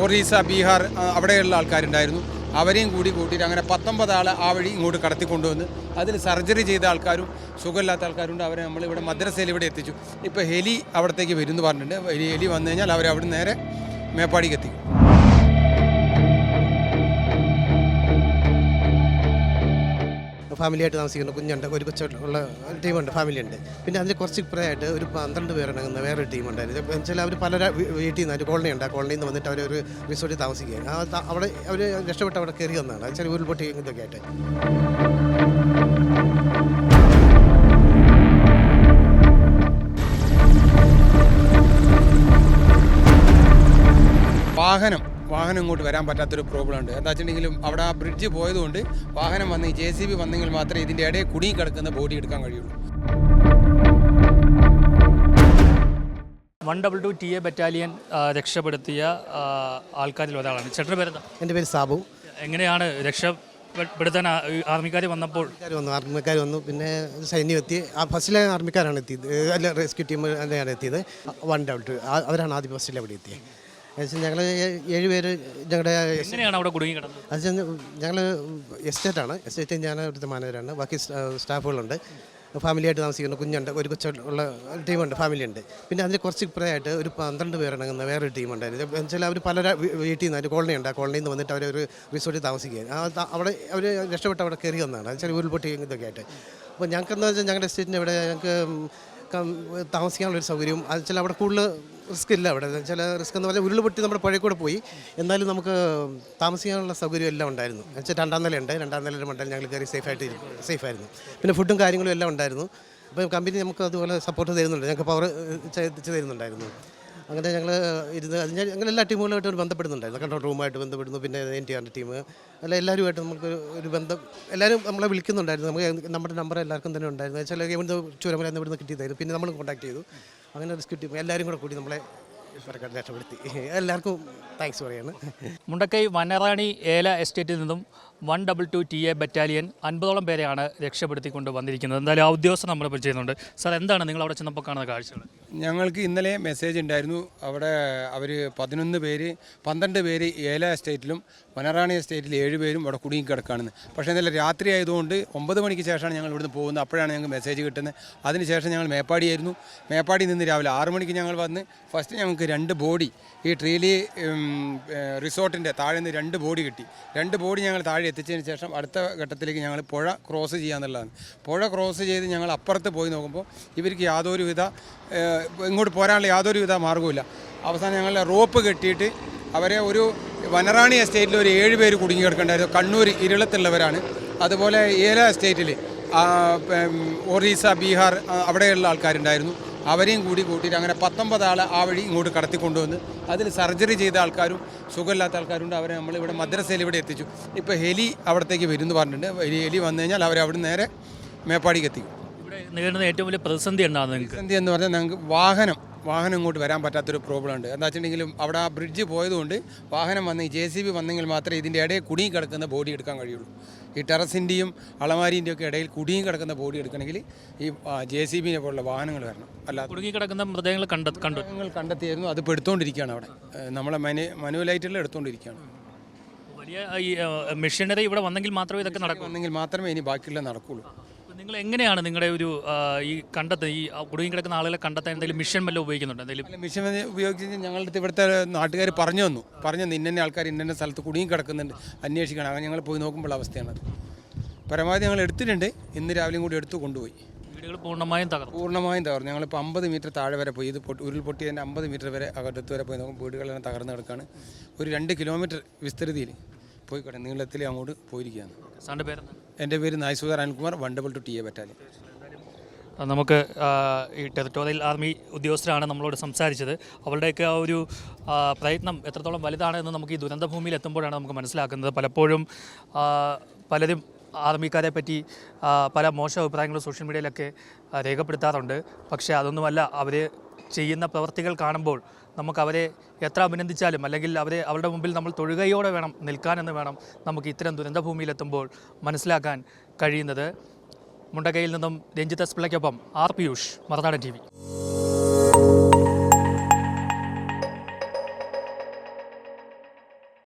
ഒറീസ ബീഹാർ അവിടെയുള്ള ആൾക്കാരുണ്ടായിരുന്നു. അവരെയും കൂടി കൂട്ടിയിട്ട് അങ്ങനെ പത്തൊമ്പത് ആൾ ആ വഴി ഇങ്ങോട്ട് കടത്തിക്കൊണ്ടുവന്ന് അതിൽ സർജറി ചെയ്ത ആൾക്കാരും സുഖമില്ലാത്ത ആൾക്കാരുണ്ട്. അവരെ നമ്മൾ ഇവിടെ മദ്രസയിൽ ഇവിടെ എത്തിച്ചു. ഇപ്പോൾ ഹെലി അവിടത്തേക്ക് വരും എന്ന് പറഞ്ഞിട്ടുണ്ട്. ഹെലി വന്നു കഴിഞ്ഞാൽ അവർ അവിടെ നേരെ മേപ്പാടിക്ക് എത്തിക്കും. ഫാമിലിയായിട്ട് താമസിക്കുന്ന കുഞ്ഞുണ്ട്. ഒരു കൊച്ചുള്ള ടീമുണ്ട് ഫാമിലിയുണ്ട്. പിന്നെ അതിന് കുറച്ച് ഇപ്പുറമായിട്ട് ഒരു പന്ത്രണ്ട് പേരടങ്ങുന്ന വേറൊരു ടീമുണ്ടായിരുന്നു. വെച്ചാൽ അവർ പല വീട്ടിൽ നിന്ന് ഒരു കോളനി ഉണ്ട്. ആ കോളനിയിൽ നിന്ന് വന്നിട്ട് അവർ ഒരു റിസോർട്ടിൽ താമസിക്കുകയാണ്. അവിടെ അവർ രക്ഷപ്പെട്ട് അവിടെ കയറി വന്നതാണ്. വെച്ചാൽ ഉരുൾപൊട്ടി ഇതൊക്കെ ആയിട്ട്. വാഹനം വാഹനം ഇങ്ങോട്ട് വരാൻ പറ്റാത്തൊരു പ്രോബ്ലം ഉണ്ട്. എന്താ വെച്ചിട്ടുണ്ടെങ്കിലും അവിടെ ആ ബ്രിഡ്ജ് പോയതുകൊണ്ട് വാഹനം വന്ന് ജെ സി ബി വന്നെങ്കിൽ മാത്രമേ ഇതിന്റെ ഇടയിൽ കുടുങ്ങി കിടക്കുന്ന ബോഡി എടുക്കാൻ കഴിയുള്ളൂ. One double two T A battalion രക്ഷപ്പെടുത്തിയ ആൾക്കാരിൽ ഒരാളാണ്. ചേട്ടന്റെ പേരെന്താ? എന്റെ പേര് സാബു. എങ്ങനെയാണ് രക്ഷപ്പെടുത്താൻ ആർമിക്കാർ വന്നപ്പോൾ? വന്നു ആർമിക്കാർ വന്നു. പിന്നെ സൈന്യം എത്തി. ആ ഫസ്റ്റിലെ ആർമിക്കാരാണ് എത്തിയത്. അല്ല റെസ്ക്യൂ ടീം തന്നെയാണ് എത്തിയത്. വൺ ഡബിൾ ടു അവരാണ് ആദ്യം ഫസ്റ്റിൽ അവിടെ എത്തിയത് ഞങ്ങൾ ഏഴ് പേര് ഞങ്ങളുടെ എങ്ങനെയാണ് അവിടെ കുടുങ്ങി കിടന്നത് അത് ഞങ്ങൾ എസ്റ്റേറ്റാണ്. എസ്റ്റേറ്റ് ഞാൻ അവിടുത്തെ മാനേജറാണ് ബാക്കി സ്റ്റാ- സ്റ്റാഫുകളുണ്ട്. ഫാമിലിയായിട്ട് താമസിക്കുന്ന കുഞ്ഞുണ്ട്. ഒരു കൊച്ചുള്ള ടീമുണ്ട് ഫാമിലിയുണ്ട്. പിന്നെ അതിന് കുറച്ച് ഇപ്പുറമായിട്ട് ഒരു പന്ത്രണ്ട് പേരടങ്ങുന്ന വേറൊരു ടീമുണ്ടായിരുന്നു വെച്ചാൽ അവർ പല വീട്ടിൽ നിന്ന് ഒരു കോളനി ഉണ്ട്. ആ കോളനിയിൽ നിന്ന് വന്നിട്ട് അവർ ഒരു റിസോർട്ടിൽ താമസിക്കുകയാണ്. അവിടെ അവർ രക്ഷപ്പെട്ട് അവിടെ കയറി വന്നതാണ്. വെച്ചാൽ ഉരുൾപൊട്ടി ഇതൊക്കെ ആയിട്ട്. അപ്പോൾ ഞങ്ങൾക്കെന്ന് വെച്ചാൽ ഞങ്ങളുടെ എസ്റ്റേറ്റിന്റെ ഇവിടെ ഞങ്ങൾക്ക് താമസിക്കാനുള്ളൊരു സൗകര്യവും അത് വെച്ചാൽ അവിടെ കൂടുതൽ റിസ്ക് ഇല്ല അവിടെ ചില റിസ്ക് എന്ന് പറഞ്ഞാൽ ഉരുൾപൊട്ടി നമ്മുടെ പുഴയിൽ പോയി. എന്നാലും നമുക്ക് താമസിക്കാനുള്ള സൗകര്യം എല്ലാം ഉണ്ടായിരുന്നു. എന്നുവെച്ചാൽ രണ്ടാം നില ഉണ്ട് രണ്ടാം നിലയുടെ മണ്ടൽ ഞങ്ങൾ കയറി സേഫായിട്ട് സേഫ് ആയിരുന്നു. പിന്നെ ഫുഡും കാര്യങ്ങളും എല്ലാം ഉണ്ടായിരുന്നു. അപ്പോൾ കമ്പനി നമുക്ക് അതുപോലെ സപ്പോർട്ട് തരുന്നുണ്ട്. ഞങ്ങൾക്ക് പവർ ചെയ്ത് തരുന്നുണ്ടായിരുന്നു. അങ്ങനെ ഞങ്ങൾ ഇരുന്ന് അത് ഞാൻ ഞങ്ങൾ എല്ലാ ടീമുകളുമായിട്ട് ബന്ധപ്പെടുന്നുണ്ടായിരുന്നു. കൺട്രോൾ റൂമായിട്ട് ബന്ധപ്പെടുന്നു. പിന്നെ എൻ ടി ആറിന്റെ ടീം. അല്ല എല്ലാവരുമായിട്ട് നമുക്ക് ഒരു ബന്ധം എല്ലാവരും നമ്മളെ വിളിക്കുന്നുണ്ടായിരുന്നു. നമുക്ക് നമ്മുടെ നമ്പർ എല്ലാവർക്കും തന്നെ ഉണ്ടായിരുന്നു. ചില ഇവിടുന്ന് ചുരമല ഇവിടുന്ന് കിട്ടിയതായിരുന്നു. പിന്നെ നമ്മൾ കോൺടാക്ട് ചെയ്തു. അങ്ങനെ റിസ്ക് കിട്ടി എല്ലാവരും കൂടെ കൂടി നമ്മളെ രക്ഷപ്പെടുത്തി. എല്ലാവർക്കും താങ്ക്സ് പറയാണ്. മുണ്ടക്കൈ വനറാണി ഏല എസ്റ്റേറ്റിൽ നിന്നും one double two T A battalion അൻപതോളം പേരെയാണ് രക്ഷപ്പെടുത്തിക്കൊണ്ട് വന്നിരിക്കുന്നത്. എന്തായാലും ആ ഉദ്യോഗസ്ഥർ നമ്മളെ പരിചയമുണ്ട് സാർ എന്താണ് നിങ്ങൾ അവിടെ ചെന്നപ്പോൾ കാണുന്ന കാഴ്ചകൾ? ഞങ്ങൾക്ക് ഇന്നലെ മെസ്സേജ് ഉണ്ടായിരുന്നു. അവിടെ അവർ പതിനൊന്ന് പേര് പന്ത്രണ്ട് പേര് ഏല എസ്റ്റേറ്റിലും വനറാണി എസ്റ്റേറ്റിൽ ഏഴ് പേരും അവിടെ കുടുങ്ങി കിടക്കുകയാണെന്ന് പക്ഷേ ഇന്നലെ രാത്രി ആയതുകൊണ്ട് ഒമ്പത് മണിക്ക് ശേഷമാണ് ഞങ്ങൾ ഇവിടുന്ന് പോകുന്നത്. അപ്പോഴാണ് ഞങ്ങൾക്ക് മെസ്സേജ് കിട്ടുന്നത്. അതിനുശേഷം ഞങ്ങൾ മേപ്പാടിയായിരുന്നു മേപ്പാടി നിന്ന് രാവിലെ ആറ് മണിക്ക് ഞങ്ങൾ വന്ന് ഫസ്റ്റ് ഞങ്ങൾക്ക് രണ്ട് ബോഡി ഈ ട്രീലി റിസോർട്ടിന്റെ താഴെ നിന്ന് രണ്ട് ബോഡി കിട്ടി. രണ്ട് ബോഡി ഞങ്ങൾ താഴെ എത്തിച്ചതിന് ശേഷം അടുത്ത ഘട്ടത്തിലേക്ക് ഞങ്ങൾ പുഴ ക്രോസ് ചെയ്യാന്നുള്ളതാണ് പുഴ ക്രോസ് ചെയ്ത് ഞങ്ങൾ അപ്പുറത്ത് പോയി നോക്കുമ്പോൾ ഇവർക്ക് യാതൊരുവിധ ഇങ്ങോട്ട് പോരാനുള്ള യാതൊരുവിധ മാർഗവുമില്ല. അവസാനം ഞങ്ങൾ റോപ്പ് കെട്ടിയിട്ട് അവരെ ഒരു വനറാണി എസ്റ്റേറ്റിൽ ഒരു ഏഴ് പേര് കുടുങ്ങി കിടക്കേണ്ടായിരുന്നു. കണ്ണൂർ ഇരുളത്തുള്ളവരാണ്. അതുപോലെ ഏല എസ്റ്റേറ്റിൽ ഒറീസ ബീഹാർ അവിടെയുള്ള ആൾക്കാരുണ്ടായിരുന്നു. അവരെയും കൂടി കൂട്ടിയിട്ട് അങ്ങനെ പത്തൊമ്പത് ആൾ ആ വഴി ഇങ്ങോട്ട് കടത്തിക്കൊണ്ടുവന്ന് അതിൽ സർജറി ചെയ്ത ആൾക്കാരും സുഖമില്ലാത്ത ആൾക്കാരുണ്ട്. അവരെ നമ്മൾ ഇവിടെ മദ്രസയിൽ ഇവിടെ എത്തിച്ചു. ഇപ്പോൾ ഹെലി അവിടത്തേക്ക് വരും എന്ന് പറഞ്ഞിട്ടുണ്ട്. ഹെലി വന്നു കഴിഞ്ഞാൽ അവരെ അവിടെ നേരെ മേപ്പാടിക്ക് എത്തിക്കും. ഇവിടെ നേരിടുന്ന ഏറ്റവും വലിയ പ്രതിസന്ധി ഉണ്ടാകുന്നത് പ്രതിസന്ധി എന്ന് പറഞ്ഞാൽ ഞങ്ങൾക്ക് വാഹനം വാഹനം ഇങ്ങോട്ട് വരാൻ പറ്റാത്തൊരു പ്രോബ്ലം ഉണ്ട്. എന്താ വെച്ചിട്ടുണ്ടെങ്കിലും അവിടെ ആ ബ്രിഡ്ജ് പോയതുകൊണ്ട് വാഹനം വന്ന് ജെ സി ബി വന്നെങ്കിൽ മാത്രമേ ഇതിന്റെ ഇടയിൽ കുടുങ്ങി കിടക്കുന്ന ബോഡി എടുക്കാൻ കഴിയുള്ളൂ. ഈ ടെറസിന്റെയും അളമാരിന്റെയും ഒക്കെ ഇടയിൽ കുടുങ്ങി കിടക്കുന്ന ബോഡി എടുക്കണമെങ്കിൽ ഈ ജെ സി ബിനെ പോലുള്ള വാഹനങ്ങൾ വരണം. അല്ലാതെ കുടുങ്ങിക്കിടക്കുന്ന മൃതദേഹങ്ങൾ കണ്ട കണ്ടു. ഞങ്ങൾ കണ്ടെത്തിയായിരുന്നു അത് ഇപ്പോൾ എടുത്തുകൊണ്ടിരിക്കുകയാണ് അവിടെ നമ്മളെ മനു മനുവലായിട്ടുള്ള എടുത്തുകൊണ്ടിരിക്കുകയാണ് വലിയ ഈ മെഷീനറി ഇവിടെ വന്നെങ്കിൽ മാത്രമേ ഇതൊക്കെ നടക്കൂ. വന്നെങ്കിൽ മാത്രമേ ഇനി ബാക്കിയുള്ള നടക്കുകയുള്ളൂ നിങ്ങൾ എങ്ങനെയാണ് നിങ്ങളുടെ ഒരു ഈ കണ്ടെത്ത ഈ കുടുങ്ങി കിടക്കുന്ന ആളുകളെ കണ്ടെത്താൻ എന്തെങ്കിലും മിഷൻ വല്ലതും ഉപയോഗിക്കുന്നുണ്ട്? എന്തെങ്കിലും മിഷൻ ഉപയോഗിച്ച് ഞങ്ങളുടെ ഇവിടുത്തെ നാട്ടുകാർ പറഞ്ഞു തന്നു. പറഞ്ഞു തന്നു ഇന്ന ആൾക്കാർ ഇന്ന സ്ഥലത്ത് കുടുങ്ങി കിടക്കുന്നുണ്ട് അന്വേഷിക്കണം. അങ്ങനെ ഞങ്ങൾ പോയി നോക്കുമ്പോൾ അവസ്ഥയാണത്. പരമാവധി ഞങ്ങൾ എടുത്തിട്ടുണ്ട്. ഇന്ന് രാവിലെയും കൂടി എടുത്തു കൊണ്ടുപോയി. വീടുകൾ പൂർണമായും തകർന്നു. പൂർണമായും തകർന്നു. ഞങ്ങളിപ്പോൾ അമ്പത് മീറ്റർ താഴെ വരെ പോയി. ഇത് പൊട്ടി ഉരുൾപൊട്ടിയതിന്റെ അമ്പത് മീറ്റർ വരെ അകത്ത് വരെ പോയി നോക്കും വീടുകളെല്ലാം തകർന്നു കിടക്കുകയാണ് ഒരു രണ്ട് കിലോമീറ്റർ വിസ്തൃതിയിൽ പോയി കിടക്കും നീളത്തിൽ അങ്ങോട്ട് പോയിരിക്കുകയാണ്. സാറിന്റെ പേരെന്താണ്? എന്റെ പേര് നായ്സുദർ Anilkumar one double two T A battalion. നമുക്ക് ഈ ടെറിട്ടോറിയൽ ആർമി ഉദ്യോഗസ്ഥരാണ് നമ്മളോട് സംസാരിച്ചത്. അവരുടെയൊക്കെ ആ ഒരു പ്രയത്നം എത്രത്തോളം വലുതാണ് എന്ന് നമുക്ക് ഈ ദുരന്ത ഭൂമിയിൽ എത്തുമ്പോഴാണ് നമുക്ക് മനസ്സിലാക്കുന്നത്. പലപ്പോഴും പലരും ആർമിക്കാരെ പറ്റി പല മോശം അഭിപ്രായങ്ങളും സോഷ്യൽ മീഡിയയിലൊക്കെ രേഖപ്പെടുത്താറുണ്ട്. പക്ഷേ അതൊന്നുമല്ല അവർ ചെയ്യുന്ന പ്രവർത്തികൾ കാണുമ്പോൾ നമുക്ക് അവരെ എത്ര അഭിനന്ദിച്ചാലും അല്ലെങ്കിൽ അവരെ അവരുടെ മുമ്പിൽ നമ്മൾ തൊഴുകയോടെ വേണം നിൽക്കാനെന്ന് വേണം നമുക്ക് ഇത്തരം ദുരന്ത ഭൂമിയിലെത്തുമ്പോൾ മനസ്സിലാക്കാൻ കഴിയുന്നത്. മുണ്ടകയിൽ നിന്നും രഞ്ജിത്ത് എസ് പിള്ളയ്ക്കൊപ്പം ആർ പിയൂഷ് മറുനാടൻ ടി